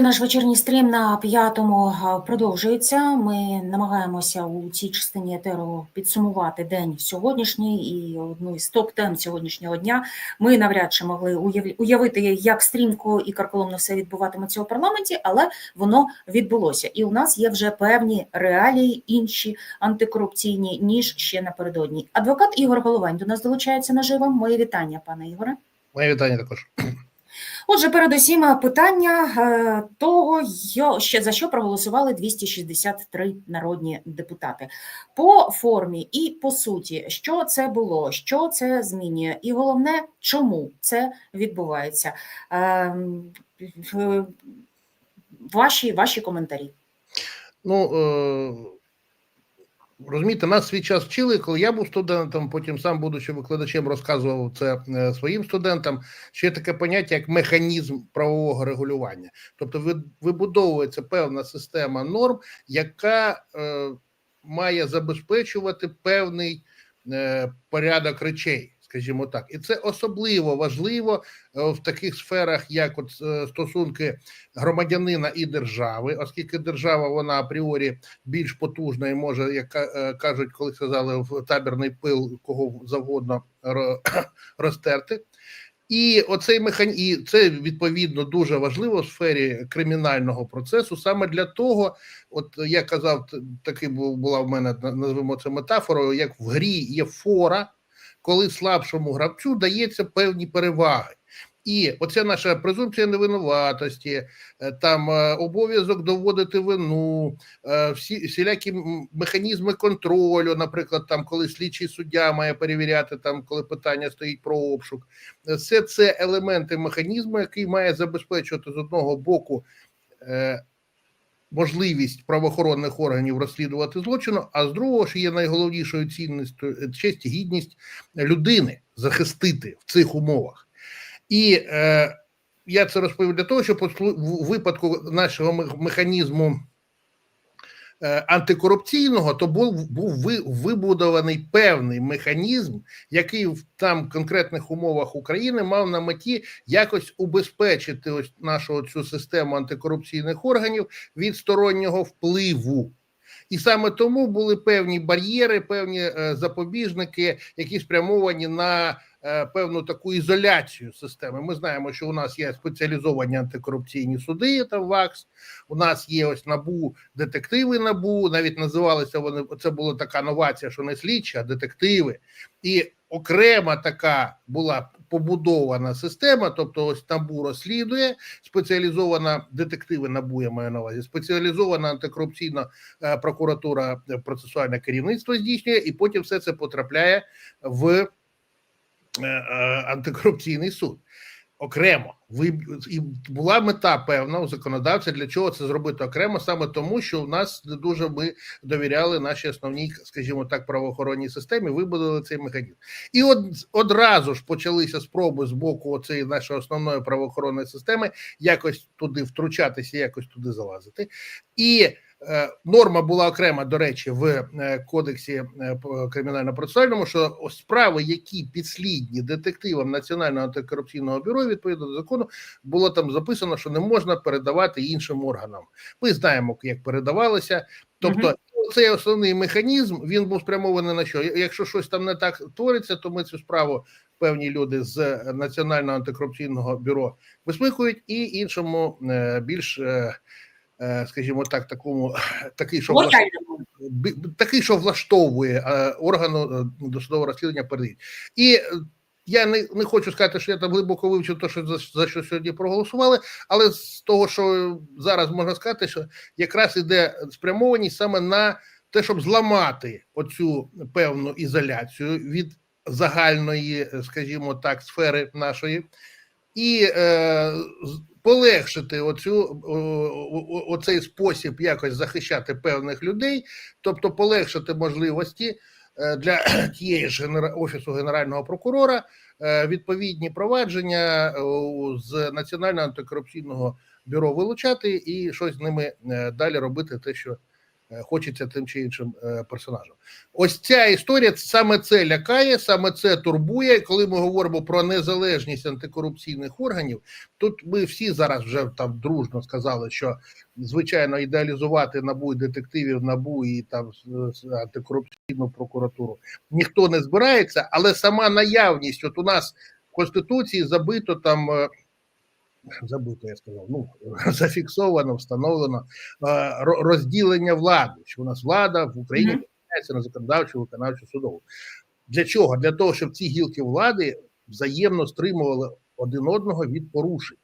Наш вечірній стрім на п'ятому продовжується. Ми намагаємося у цій частині етеру підсумувати день сьогоднішній і одну із топ-тем сьогоднішнього дня. Ми навряд чи могли уяв- уявити, як стрімко і карколомно все відбуватиметься у парламенті, але воно відбулося. І у нас є вже певні реалії, інші антикорупційні ніж ще напередодні. Адвокат Ігор Головань до нас долучається наживо. Моє вітання, пане Ігоре. Моє вітання також. Отже, передусім е, питання е, того, ще за що проголосували 263 народні депутати по формі і по суті, що це було, що це змінює, і головне, чому це відбувається. Ем, Ваші, ваші коментарі. Ну е, розумієте, нас свій час вчили, коли я був студентом, потім сам, будучи викладачем, розказував це е, своїм студентам. Що є таке поняття як механізм правового регулювання. Тобто, вибудовується певна система норм, яка е, має забезпечувати певний е, порядок речей. Скажімо так, і це особливо важливо е, в таких сферах, як от е, стосунки громадянина і держави, оскільки держава вона апріорі більш потужна і може, як е, кажуть, коли сказали в табірний пил кого завгодно розтерти. І оцей механізм, і це відповідно дуже важливо в сфері кримінального процесу. Саме для того, от я казав, таки бу- була в мене на- назвемо це метафорою, як в грі є фора, коли слабшому гравцю дається певні переваги. І оця наша презумпція невинуватості, е, там е, обов'язок доводити вину, е, всі всілякі механізми контролю, наприклад, там, коли слідчий суддя має перевіряти, там, коли питання стоїть про обшук, все це елементи механізму, який має забезпечувати з одного боку. Можливість правоохоронних органів розслідувати злочину, а з другого що є найголовнішою цінністю е, честь і гідність людини захистити в цих умовах. І е, я це розповів для того, щоб в випадку нашого механізму антикорупційного, то був, був вибудований певний механізм, який в там конкретних умовах України мав на меті якось убезпечити ось нашу цю систему антикорупційних органів від стороннього впливу. І саме тому були певні бар'єри, певні е, запобіжники, які спрямовані на е, певну таку ізоляцію системи. Ми знаємо, що у нас є спеціалізовані антикорупційні суди, там ВАКС, у нас є ось набу, детективи набу, навіть називалися вони. Це була така новація, що не слідчі, а детективи. І окрема така була побудована система, тобто ось набу розслідує, спеціалізована детективи набу, я маю на увазі, спеціалізована антикорупційна е, прокуратура е, процесуальне керівництво здійснює, і потім все це потрапляє в е, е, антикорупційний суд. Окремо ви і була мета певна у законодавця для чого це зробити окремо, саме тому, що в нас не дуже ми довіряли нашій основній, скажімо так, правоохоронній системі, вибудували цей механізм. І от одразу ж почалися спроби з боку цієї нашої основної правоохоронної системи якось туди втручатися, якось туди залазити. І е, норма була окрема, до речі, в е, кодексі е, кримінально-процесуальному, що справи, які підслідні детективам Національного антикорупційного бюро, відповідно до закону, було там записано, що не можна передавати іншим органам. Ми знаємо, як передавалося. Тобто, цей основний механізм він був спрямований на що? Якщо щось там не так твориться, то ми цю справу певні люди з Національного антикорупційного бюро висмикують, і іншому е, більш, е, е, скажімо так, такому такий, що влаш- Лояльному. бі- такий, що влаштовує е, органу е, досудового розслідування передають. І е, я не, не хочу сказати, що я там глибоко вивчив те, що за, за що сьогодні проголосували, але з того, що зараз можна сказати, що якраз іде спрямованість саме на те, щоб зламати оцю певну ізоляцію від загальної, е, скажімо так, сфери нашої, і е, полегшити оцю, о, оцей спосіб якось захищати певних людей, тобто полегшити можливості е, для тієї ж генера- офісу генерального прокурора е, відповідні провадження е, з національного антикорупційного бюро вилучати і щось з ними далі робити, те, що хочеться тим чи іншим е, персонажем. Ось ця історія саме це лякає, саме це турбує. Коли ми говоримо про незалежність антикорупційних органів, тут ми всі зараз вже там дружно сказали, що звичайно ідеалізувати набу і детективів набу і там антикорупційну прокуратуру ніхто не збирається, але сама наявність, от у нас в конституції забито там. Забито, я сказав, ну зафіксовано, встановлено розділення влади. Що у нас влада в Україні поділяється на законодавчу, виконавчу, судову. Для чого? Для того, щоб ці гілки влади взаємно стримували один одного від порушень.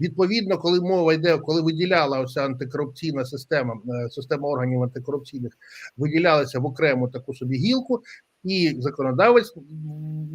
Відповідно, коли мова йде, коли виділяла оця антикорупційна система, е, система органів антикорупційних виділялася в окрему таку собі гілку, і законодавець,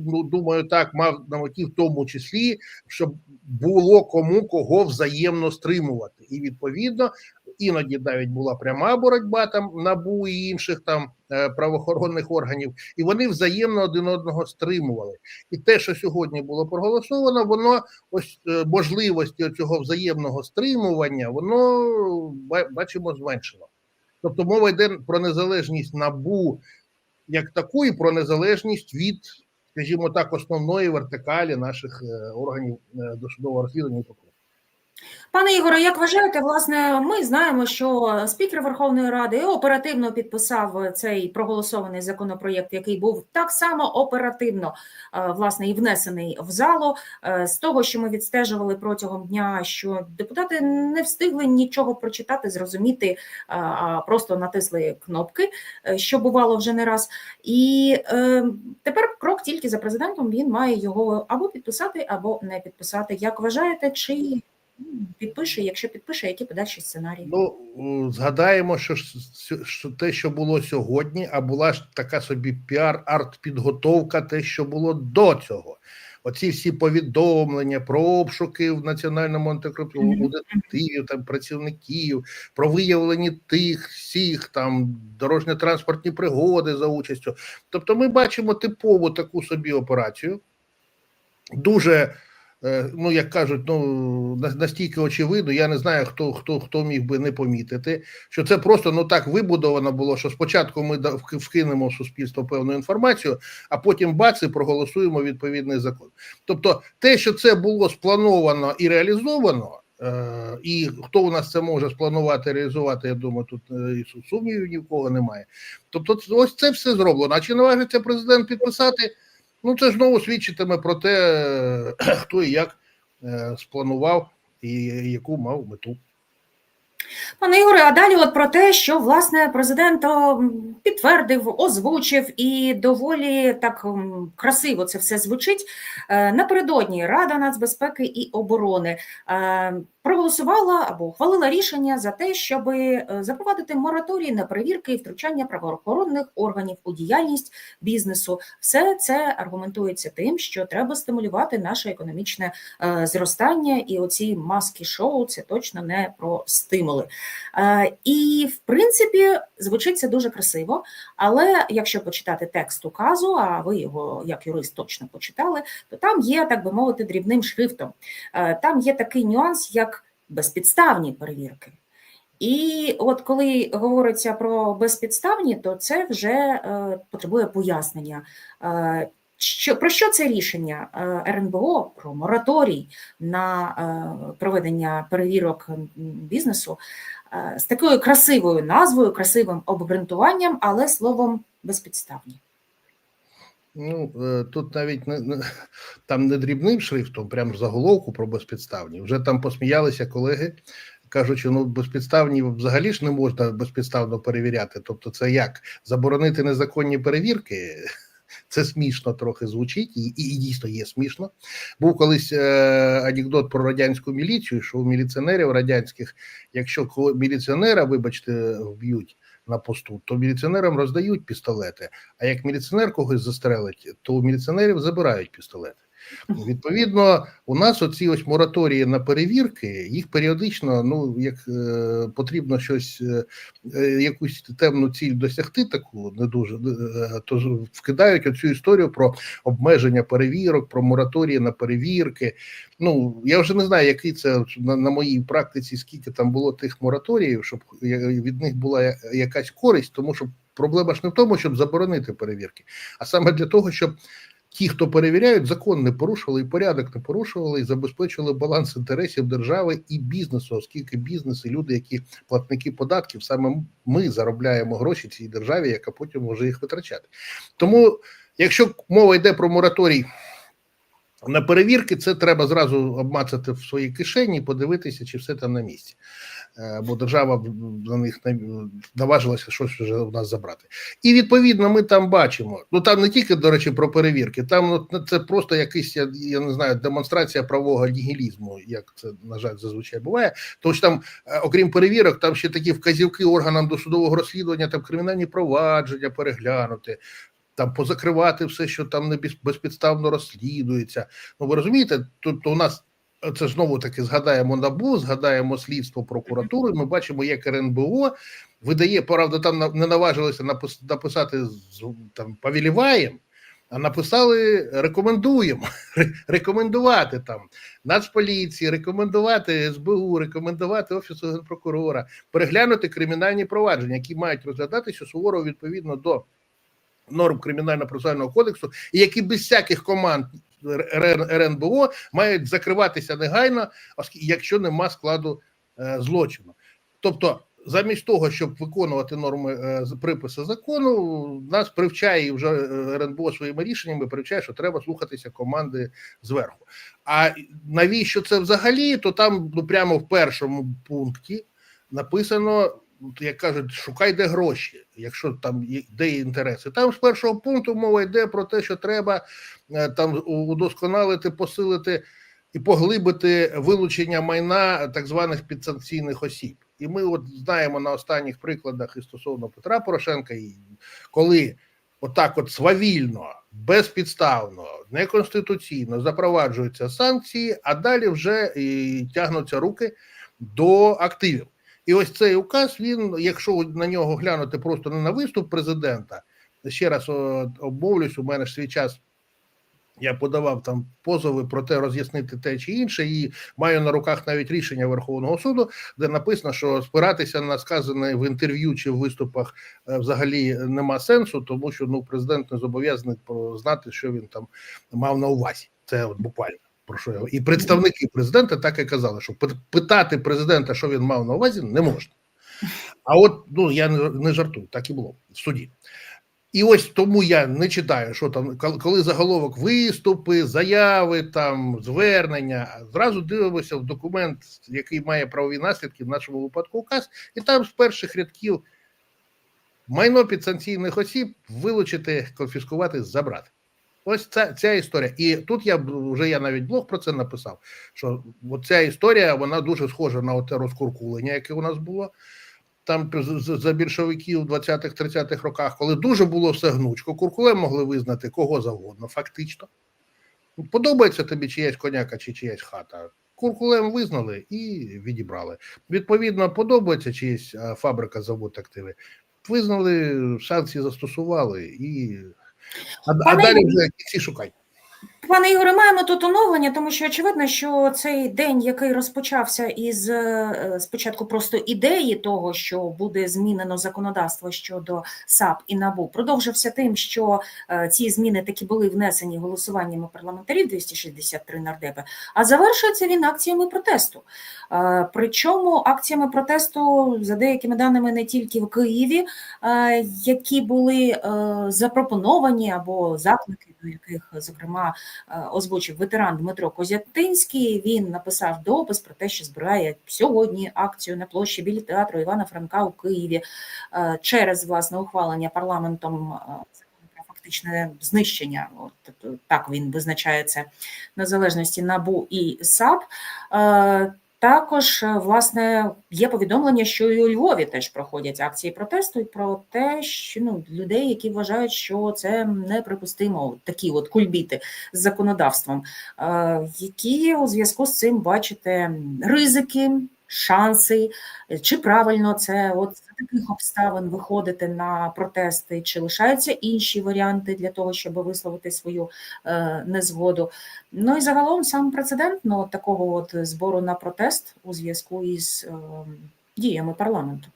ну думаю, так мав на меті в тому числі, щоб було кому кого взаємно стримувати, і відповідно іноді навіть була пряма боротьба там набу і інших там е, правоохоронних органів, і вони взаємно один одного стримували. І те, що сьогодні було проголосовано, воно ось е, можливості цього взаємного стримування, воно бачимо зменшило. Тобто мова йде про незалежність набу як таку, і про незалежність від, скажімо так, основної вертикалі наших е, органів е, досудового розслідування і. Пане Ігоре, як вважаєте, власне, ми знаємо, що спікер Верховної Ради оперативно підписав цей проголосований законопроєкт, який був так само оперативно е, власне і внесений в залу. Е, З того, що ми відстежували протягом дня, що депутати не встигли нічого прочитати, зрозуміти, е, а просто натисли кнопки, що бувало вже не раз. І тепер крок тільки за президентом. Він має його або підписати, або не підписати. Як вважаєте, чи Підпише, якщо підпише, які подальші сценарії? Ну згадаємо, що, що те, що було сьогодні, а була ж така собі піар-арт-підготовка, те, що було до цього. Оці всі повідомлення про обшуки в національному антикорупційному детективів, там працівників, про виявлені тих всіх там дорожньо-транспортні пригоди за участю. Тобто, ми бачимо типову таку собі операцію, дуже. Е, Ну, як кажуть, ну настільки очевидно, я не знаю, хто хто хто міг би не помітити, що це просто ну так вибудовано було, що спочатку ми вкинемо в суспільство певну інформацію, а потім бац і проголосуємо відповідний закон. Тобто, те, що це було сплановано і реалізовано, е, і хто у нас це може спланувати реалізувати, я думаю, тут е, сумнівів ні в кого немає. Тобто, ось це все зроблено. А чи наважиться президент підписати? Ну, це знову свідчитиме про те, хто і як е, спланував і яку мав мету. Пане Ігоре, а далі от про те, що власне президент підтвердив, озвучив і доволі так красиво це все звучить. Е, Напередодні Рада нацбезпеки і оборони е, проголосувала або ухвалила рішення за те, щоб запровадити мораторій на перевірки і втручання правоохоронних органів у діяльність бізнесу. Все це аргументується тим, що треба стимулювати наше економічне е, зростання, і оці маски шоу це точно не про стимули. Е, І в принципі звучить це дуже красиво. Але якщо почитати текст указу, а ви його як юрист точно почитали, то там є, так би мовити, дрібним шрифтом. Е, Там є такий нюанс, як безпідставні перевірки. І от коли говориться про безпідставні, то це вже е, потребує пояснення. Е, що про що це рішення Е, РНБО про мораторій на проведення перевірок бізнесу з такою красивою назвою, красивим обґрунтуванням, але словом безпідставні. Ну е, тут навіть не, там не дрібним шрифтом, прямо заголовку про безпідставні. Вже там посміялися колеги, кажучи, ну безпідставні взагалі ж не можна безпідставно перевіряти. Тобто, це як заборонити незаконні перевірки. Це смішно трохи звучить, і, і, і дійсно є смішно. Був колись е, анекдот про радянську міліцію, що у міліціонерів радянських, якщо міліціонера, вибачте, вб'ють на посту, то міліціонерам роздають пістолети. А як міліціонер когось застрелить, то у міліціонерів забирають пістолети. Відповідно, у нас оці ось мораторії на перевірки, їх періодично, ну як е, потрібно щось, е, е, якусь темну ціль досягти, таку не дуже е, то вкидають оцю історію про обмеження перевірок, про мораторії на перевірки. Ну я вже не знаю, який це на, на моїй практиці, скільки там було тих мораторіїв, щоб від них була якась користь, тому що проблема ж не в тому, щоб заборонити перевірки, а саме для того, щоб ті, хто перевіряють, закон не порушували і порядок не порушували, і забезпечували баланс інтересів держави і бізнесу, оскільки бізнес і люди, які платники податків, саме ми заробляємо гроші цій державі, яка потім може їх витрачати. Тому, якщо мова йде про мораторій. На перевірки це треба зразу обмацати в своїй кишені, подивитися, чи все там на місці. Е, Бо держава на них наважилася щось вже у нас забрати. І відповідно ми там бачимо. Ну там не тільки, до речі, про перевірки, там от, це просто якийсь, я, я не знаю, демонстрація правового нігілізму, як це, на жаль, зазвичай буває. Тому що там, е, окрім перевірок, там ще такі вказівки органам досудового розслідування, там кримінальні провадження переглянути. Там позакривати все, що там не без- безпідставно розслідується. Ну ви розумієте, тут у нас це знову таки згадаємо набу, згадаємо слідство прокуратуру. і Ми бачимо, як РНБО видає, правда, там не наважилися напис- написати там повіліваєм, а написали рекомендуємо рекомендувати там Нацполіції, рекомендувати СБУ, рекомендувати Офісу генпрокурора, переглянути кримінальні провадження, які мають розглядатися суворо відповідно до норм кримінально-процесуального кодексу, і які без всяких команд РН РНБО мають закриватися негайно, якщо нема складу е, злочину. Тобто, замість того, щоб виконувати норми е, приписи закону, нас привчає вже е, РНБО своїми рішеннями привчає, що треба слухатися команди зверху. А навіщо це взагалі? То там ну прямо в першому пункті написано. Як кажуть, шукай де гроші, якщо там є де інтереси. Там з першого пункту мова йде про те, що треба е, там удосконалити, посилити і поглибити вилучення майна так званих підсанкційних осіб. І ми от знаємо на останніх прикладах і стосовно Петра Порошенка, і коли отак, от свавільно, безпідставно, неконституційно запроваджуються санкції, а далі вже і тягнуться руки до активів. І ось цей указ, він, якщо на нього глянути просто не на виступ президента, ще раз обмовлюсь, у мене ж свій час я подавав там позови про те, роз'яснити те чи інше, і маю на руках навіть рішення Верховного суду, де написано, що спиратися на сказане в інтерв'ю чи в виступах е, взагалі нема сенсу, тому що ну президент не зобов'язаний знати, що він там мав на увазі. Це от буквально. Про що я і представники президента так і казали, що питати президента, що він мав на увазі, не можна. А от ну я не, жартую, так і було в суді. І ось тому я не читаю, що там, коли заголовок виступи, заяви, там звернення, зразу дивимося в документ, який має правові наслідки, в нашому випадку указ, і там з перших рядків майно підсанкційних осіб вилучити, конфіскувати, забрати. Ось ця, ця історія. І тут я вже я навіть блог про це написав. Що ця історія вона дуже схожа на те розкуркулення, яке у нас було там за більшовиків в 20-30-х роках, коли дуже було все гнучко, куркулем могли визнати кого завгодно, фактично. Подобається тобі чиясь коняка чи чиясь хата. Куркулем визнали і відібрали. Відповідно, подобається чиясь фабрика, завод активи. Визнали, санкції застосували і. А, а далі вже всі шукай. Пане Ігоре, маємо тут оновлення, тому що очевидно, що цей день, який розпочався із е, спочатку просто ідеї того, що буде змінено законодавство щодо САП і НАБУ, продовжився тим, що е, ці зміни таки були внесені голосуваннями парламентарів 263 нардепи, а завершується він акціями протесту. Е, Причому акціями протесту, за деякими даними, не тільки в Києві, які були запропоновані або заклики, яких, зокрема, е, озвучив ветеран Дмитро Козятинський. Він написав допис про те, що збирає сьогодні акцію на площі біля театру Івана Франка у Києві е, через власне ухвалення парламентом е, фактичне знищення. От так він визначає це незалежності НАБУ і САП. Також е, власне є повідомлення, що і у Львові теж проходять акції протесту і про те, що ну людей, які вважають, що це неприпустимо, такі от кульбіти з законодавством. Е, Які у зв'язку з цим бачите ризики, шанси, е, чи правильно це от за таких обставин виходити на протести, чи лишаються інші варіанти для того, щоб висловити свою е, незгоду? Ну і загалом сам прецедент ну, такого от збору на протест у зв'язку із е, діями парламенту.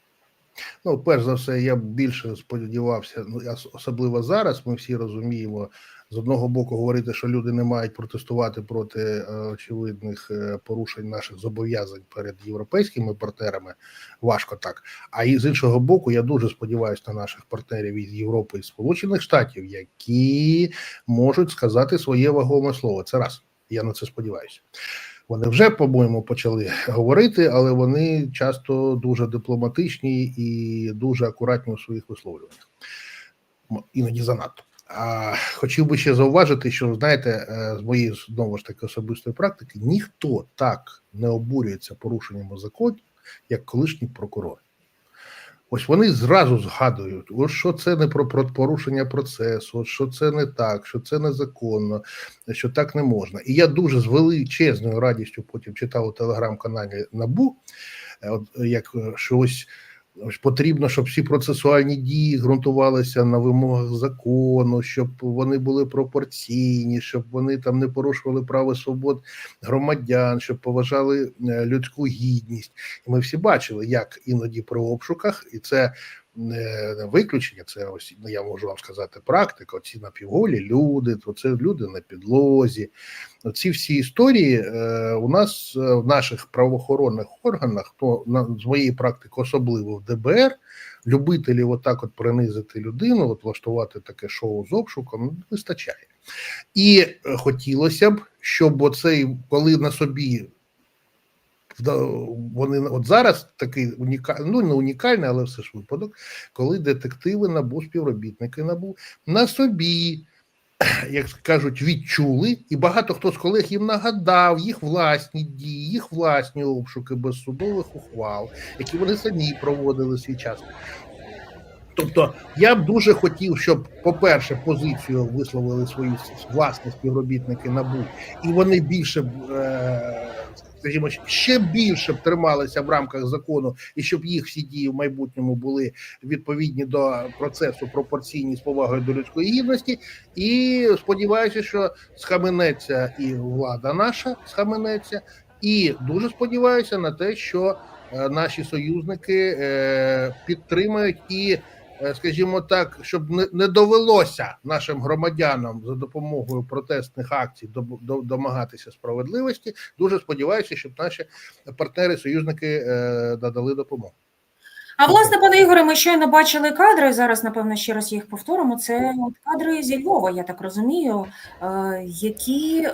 Ну, перш за все, я більше сподівався, ну ос- особливо зараз. Ми всі розуміємо з одного боку говорити, що люди не мають протестувати проти е, очевидних е, порушень наших зобов'язань перед європейськими партнерами. Важко так. А і з іншого боку, я дуже сподіваюся на наших партнерів із Європи і Сполучених Штатів, які можуть сказати своє вагоме слово. Це раз. Я на це сподіваюся. Вони вже, по-моєму, почали говорити, але вони часто дуже дипломатичні і дуже акуратні у своїх висловлюваннях. Іноді занадто. А хотів би ще зауважити, що знаєте, е, з моєї знову ж таки особистої практики, ніхто так не обурюється порушеннями законів, як колишні прокурори. Ось вони зразу згадують, ось що це не про, порушення процесу, от що це не так, що це незаконно, що так не можна. І я дуже з величезною радістю потім читав у телеграм-каналі Набу, е, от як щось. що ось. Потрібно, щоб всі процесуальні дії ґрунтувалися на вимогах закону, щоб вони були пропорційні, щоб вони там не порушували право свобод громадян, щоб поважали е, людську гідність. І ми всі бачили, як іноді при обшуках, і це не виключення, це ось ну, я можу вам сказати, практика. Оці напівголі люди, то це люди на підлозі. Ці всі історії е, у нас е, в наших правоохоронних органах, то на з моєї практики, особливо в ДБР, любителів отак от принизити людину, от влаштувати таке шоу з обшуком, ну, вистачає. І е, хотілося б, щоб оцей, коли на собі вони от зараз такий унікальний, ну не унікальний, але все ж випадок, коли детективи набу, співробітники набу на собі, як кажуть, відчули, і багато хто з колег їм нагадав їх власні дії, їх власні обшуки без судових ухвал, які вони самі проводили свій час. Тобто я б дуже хотів, щоб, по-перше, позицію висловили свої власні співробітники НАБУ, і вони більше б, е, скажімо, ще більше б трималися в рамках закону, і щоб їх всі дії в майбутньому були відповідні до процесу пропорційні з повагою до людської гідності. І сподіваюся, що схаменеться і влада наша схаменеться, і дуже сподіваюся на те, що е, наші союзники е, підтримають і скажімо так, щоб не, довелося нашим громадянам за допомогою протестних акцій до, до, домагатися справедливості. Дуже сподіваюся, щоб наші партнери, союзники е, надали допомогу. А власне, пане Ігоре, ми щойно бачили кадри. Зараз, напевно, ще раз їх повторимо. Це кадри зі Львова, я так розумію, е, які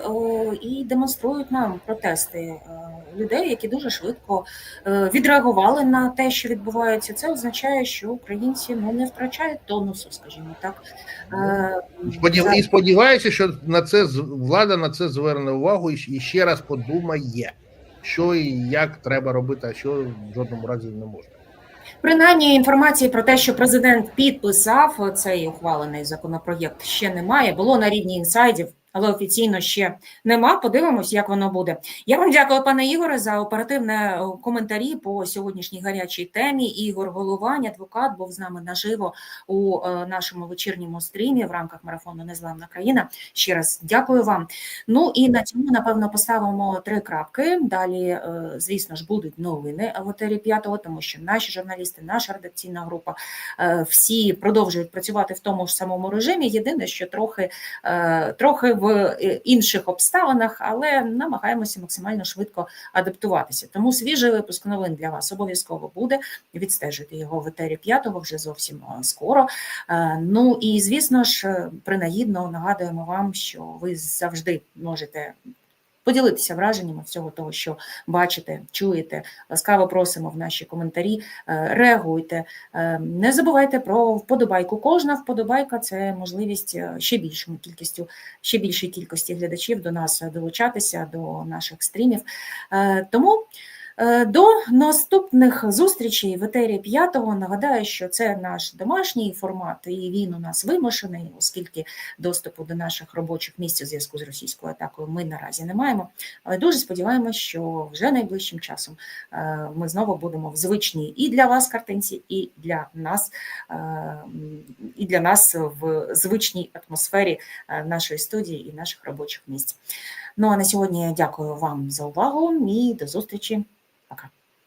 і демонструють нам протести е, людей, які дуже швидко е, відреагували на те, що відбувається. Це означає, що українці ну не втрачають тонусу, скажімо так. За- І сподіваюся, що на це влада на це зверне увагу і ще раз подумає, що і як треба робити, а що в жодному разі не можна. Принаймні інформації про те, що президент підписав цей ухвалений законопроєкт, ще немає. Було на рівні інсайдів, але офіційно ще нема. Подивимось, як воно буде. Я вам дякую, пане Ігоре, за оперативне е, коментарі по сьогоднішній гарячій темі. Ігор Головань, адвокат, був з нами наживо у е, нашому вечірньому стрімі в рамках марафону Незламна країна. Ще раз дякую вам. Ну і на цьому напевно поставимо три крапки. Далі, е, звісно ж, будуть новини в етері п'ятого, тому що наші журналісти, наша редакційна група всі продовжують працювати в тому ж самому режимі. Єдине, що трохи, трохи в е, інших обставинах, але намагаємося максимально швидко адаптуватися. Тому свіжий випуск новин для вас обов'язково буде. Відстежуйте його в етері п'ятого вже зовсім е, скоро. Е, Ну і звісно ж, принагідно нагадуємо вам, що ви завжди можете. Поділитися враженнями всього того, що бачите, чуєте. Ласкаво просимо в наші коментарі. е, Реагуйте. Е, Не забувайте про вподобайку. Кожна вподобайка це можливість е, ще більшому кількістю, ще більшій кількості глядачів до нас долучатися до наших стрімів. Тому До наступних зустрічей в етері п'ятого. Нагадаю, що це наш домашній формат, і він у нас вимушений, оскільки доступу до наших робочих місць у зв'язку з російською атакою ми наразі не маємо. Але дуже сподіваємося, що вже найближчим часом е, ми знову будемо в звичній і для вас картинці, і для нас, е, і для нас в звичній атмосфері е, нашої студії і наших робочих місць. Ну а на сьогодні я дякую вам за увагу і до зустрічі. Пока.